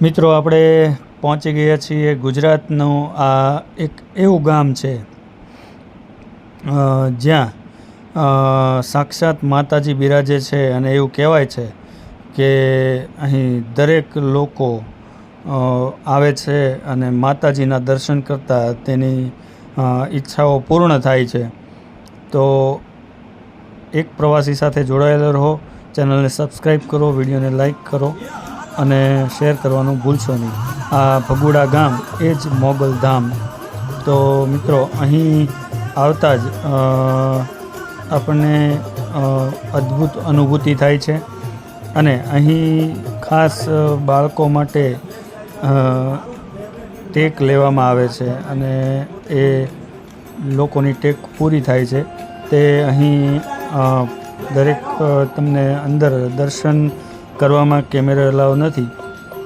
મિત્રો, આપણે પહોંચી ગયા છીએ ગુજરાતનું આ એક એવું ગામ છે જ્યાં સાક્ષાત માતાજી બિરાજે છે અને એવું કહેવાય છે કે અહીં દરેક લોકો આવે છે અને માતાજીના દર્શન કરતાં તેની ઈચ્છાઓ પૂર્ણ થાય છે. તો એક પ્રવાસી સાથે જોડાયેલા રહો, ચેનલને સબસ્ક્રાઈબ કરો, વિડીયોને લાઈક કરો. અને શેર કરવાનું ભૂલશો નહીં. આ ભગુડા ગામ એ જ મોગલ ધામ. તો મિત્રો, અહીં આવતા જ આપણને અદ્ભુત અનુભૂતિ થાય છે. અને અહીં ખાસ બાળકો માટે ટેક લેવામાં આવે છે અને એ લોકોની ટેક પૂરી થાય છે. તે અહીં દરેક તમને અંદર દર્શન કરવામાં કેમેરા એલાવ નથી,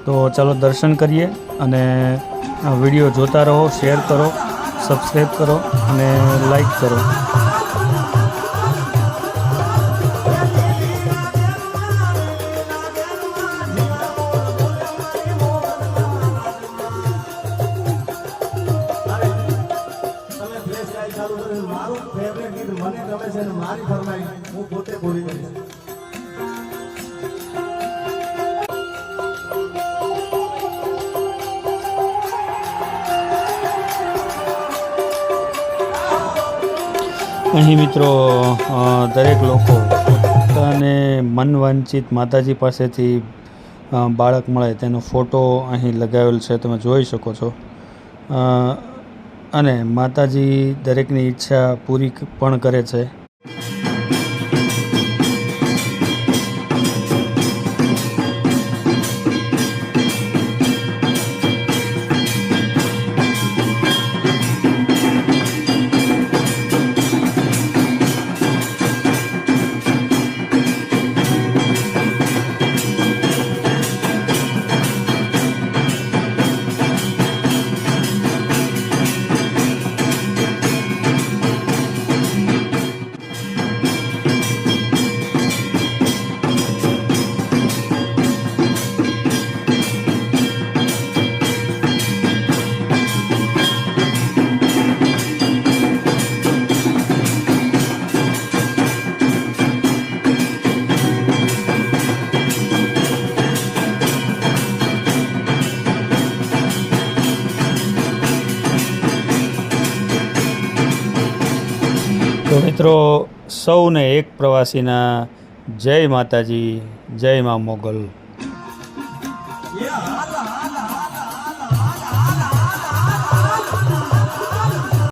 તો ચાલો દર્શન કરીએ અને આ વીડિયો જોતા રહો, શેર કરો સબસ્ક્રાઈબ કરો અને લાઈક કરો. મારું ફેવરેટ ગીત મને ગમે છે અને મારી ફરમાઈ હું પોતે પૂરી કરીશ અહીં મિત્રો દરેક લોકો પોતાને મનવાંચિત માતાજી પાસેથી બાળક મળે તેનો ફોટો અહીં લગાવેલ છે, તમે જોઈ શકો છો. અને માતાજી દરેકની ઈચ્છા પૂરી પણ કરે છે. તો મિત્રો સૌને એક પ્રવાસીના જય માતાજી જય મા મોગલ.